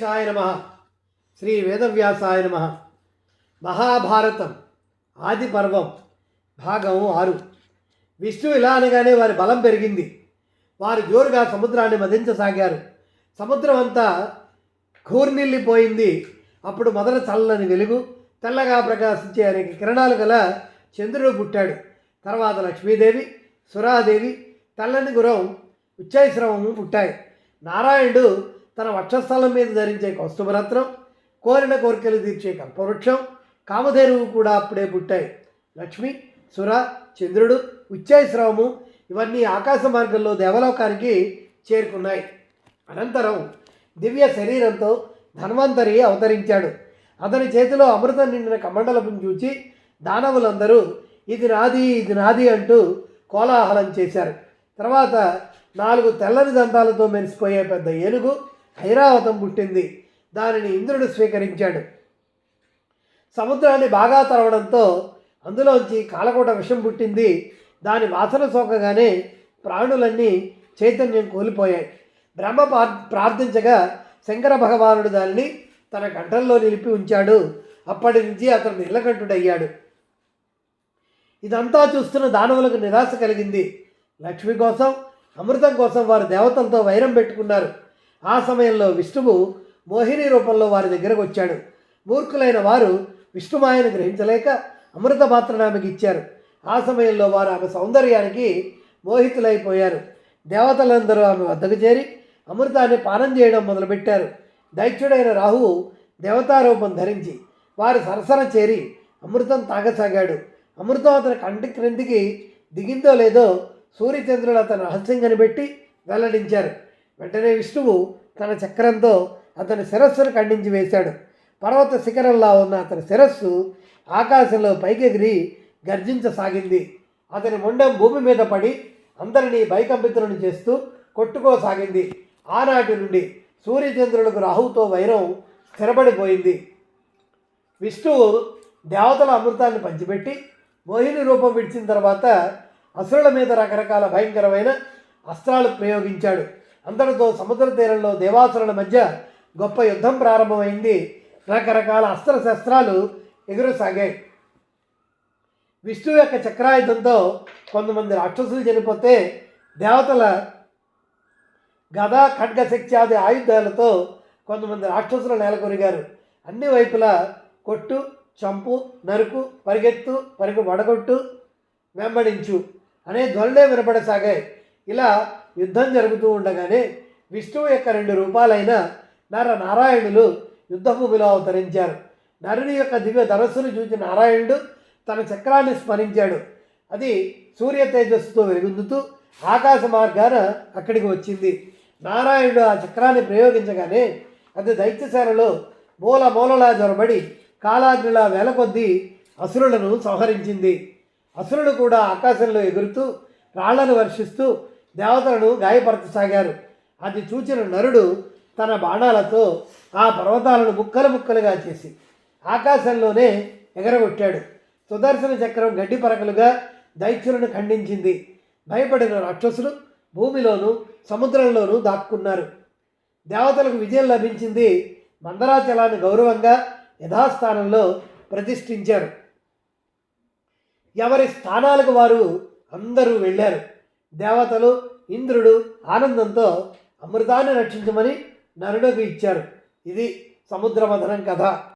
సాయ నమ. శ్రీ వేదవ్యాసాయ నమ. మహాభారతం ఆది పర్వం భాగం ఆరు. విష్ణు ఇలా అనగానే వారి బలం పెరిగింది. వారు జోరుగా సముద్రాన్ని మదించసాగారు. సముద్రం అంతా కూర్నిల్లిపోయింది అప్పుడు మొదట చల్లని వెలుగు తెల్లగా ప్రకాశించే అనేక కిరణాలు గల చంద్రుడు పుట్టాడు. తర్వాత లక్ష్మీదేవి సురాదేవి తెల్లని గురం ఉచ్చైశ్రవము పుట్టాయి. నారాయణుడు తన వక్షస్థలం మీద ధరించే కౌస్తుభరత్నం కోరిన కోరికలు తీర్చే కల్పవృక్షం కామధేనువు కూడా అప్పుడే పుట్టాయి. లక్ష్మి సుర చంద్రుడు ఉచ్చైశ్రవము ఇవన్నీ ఆకాశ మార్గంలో దేవలోకానికి చేరుకున్నాయి. అనంతరం దివ్య శరీరంతో ధన్వంతరి అవతరించాడు. అతని చేతిలో అమృతం నిండిన కమండలపం చూచి దానవులందరూ ఇది నాది ఇది నాది అంటూ కోలాహలం చేశారు. తర్వాత నాలుగు తెల్లని దంతాలతో మెరిసిపోయే పెద్ద ఏనుగు ఐరావతం పుట్టింది. దానిని ఇంద్రుడు స్వీకరించాడు. సముద్రాన్ని బాగా తరవడంతో అందులోంచి కాలకోట విషం పుట్టింది. దాని వాసన సోకగానే ప్రాణులన్నీ చైతన్యం కోల్పోయాయి. బ్రహ్మ ప్రార్థించగా శంకర భగవానుడు దానిని తన కంఠంలో నిలిపి ఉంచాడు. అప్పటి నుంచి అతను నీలకంఠుడయ్యాడు ఇదంతా చూస్తున్న దానవులకు నిరాశ కలిగింది. లక్ష్మి కోసం అమృతం కోసం వారు దేవతలతో వైరం పెట్టుకున్నారు. ఆ సమయంలో విష్ణువు మోహిని రూపంలో వారి దగ్గరకు వచ్చాడు. మూర్ఖులైన వారు విష్ణుమాయను గ్రహించలేక అమృత పాత్రను ఆమెకి ఇచ్చారు. ఆ సమయంలో వారు ఆమె సౌందర్యానికి మోహితులైపోయారు. దేవతలందరూ ఆమె వద్దకు చేరి అమృతాన్ని పానం చేయడం మొదలుపెట్టారు. దైత్యుడైన రాహువు దేవతారూపం ధరించి వారి సరసన చేరి అమృతం తాగసాగాడు. అమృతం అతని కంటి క్రిందికి దిగిందో లేదో సూర్యచంద్రుడు అతను రహస్యం కనిపెట్టి వెల్లడించారు. వెంటనే విష్ణువు తన చక్రంతో అతని శిరస్సును ఖండించి వేశాడు. పర్వత శిఖరంలా ఉన్న అతని శిరస్సు ఆకాశంలో పైకెగిరి గర్జించసాగింది. అతని మొండం భూమి మీద పడి అందరినీ భయకంపితులను చేస్తూ కొట్టుకోసాగింది. ఆనాటి నుండి సూర్యచంద్రులకు రాహుతో వైరం స్థిరపడిపోయింది. విష్ణువు దేవతల అమృతాన్ని పంచిపెట్టి మోహిని రూపం విడిచిన తర్వాత అసురుల మీద రకరకాల భయంకరమైన అస్త్రాలు ప్రయోగించాడు. అంతటితో సముద్ర తీరంలో దేవాసురుల మధ్య గొప్ప యుద్ధం ప్రారంభమైంది. రకరకాల అస్త్రశస్త్రాలు ఎగురసాగాయి. విష్ణువు యొక్క చక్రాయుధంతో కొంతమంది రాక్షసులు చనిపోతే దేవతల గదా ఖడ్గ ఆది ఆయుధాలతో కొంతమంది రాక్షసులు నెలకొరిగారు అన్ని వైపులా కొట్టు చంపు నరుకు పరిగెత్తు పరుగు వడగొట్టు వెంబడించు అనే ధ్వనులే వినపడసాగాయి ఇలా యుద్ధం జరుగుతూ ఉండగానే విష్ణువు యొక్క రెండు రూపాలైన నర నారాయణులు యుద్ధభూమిలో అవతరించారు. నరుని యొక్క దివ్య ధనస్సును చూసి నారాయణుడు తన చక్రాన్ని స్మరించాడు. అది సూర్య తేజస్సుతో వెలుగుందుతూ ఆకాశ మార్గాన అక్కడికి వచ్చింది. నారాయణుడు ఆ చక్రాన్ని ప్రయోగించగానే అది దైత్యశాలలో మూల మూలలా జొరబడి కాలాగ్నిలా వేల కొద్దీ అసురులను సంహరించింది. అసురులు కూడా ఆకాశంలో ఎగురుతూ రాళ్ళను వర్షిస్తూ దేవతలను గాయపరచసాగారు. అది చూచిన నరుడు తన బాణాలతో ఆ పర్వతాలను ముక్కలు ముక్కలుగా చేసి ఆకాశంలోనే ఎగరగొట్టాడు. సుదర్శన చక్రం గడ్డి పరకలుగా దైత్యులను ఖండించింది. భయపడిన రాక్షసులు భూమిలోనూ సముద్రంలోనూ దాక్కున్నారు. దేవతలకు విజయం లభించింది మందరాచలాన్ని గౌరవంగా యథాస్థానంలో ప్రతిష్ఠించారు. ఎవరి స్థానాలకు వారు అందరూ వెళ్ళారు. దేవతలు ఇంద్రుడు ఆనందంతో అమృతాన్ని రక్షించమని నరుడకు ఇచ్చారు. ఇది సముద్రమథనం కథ.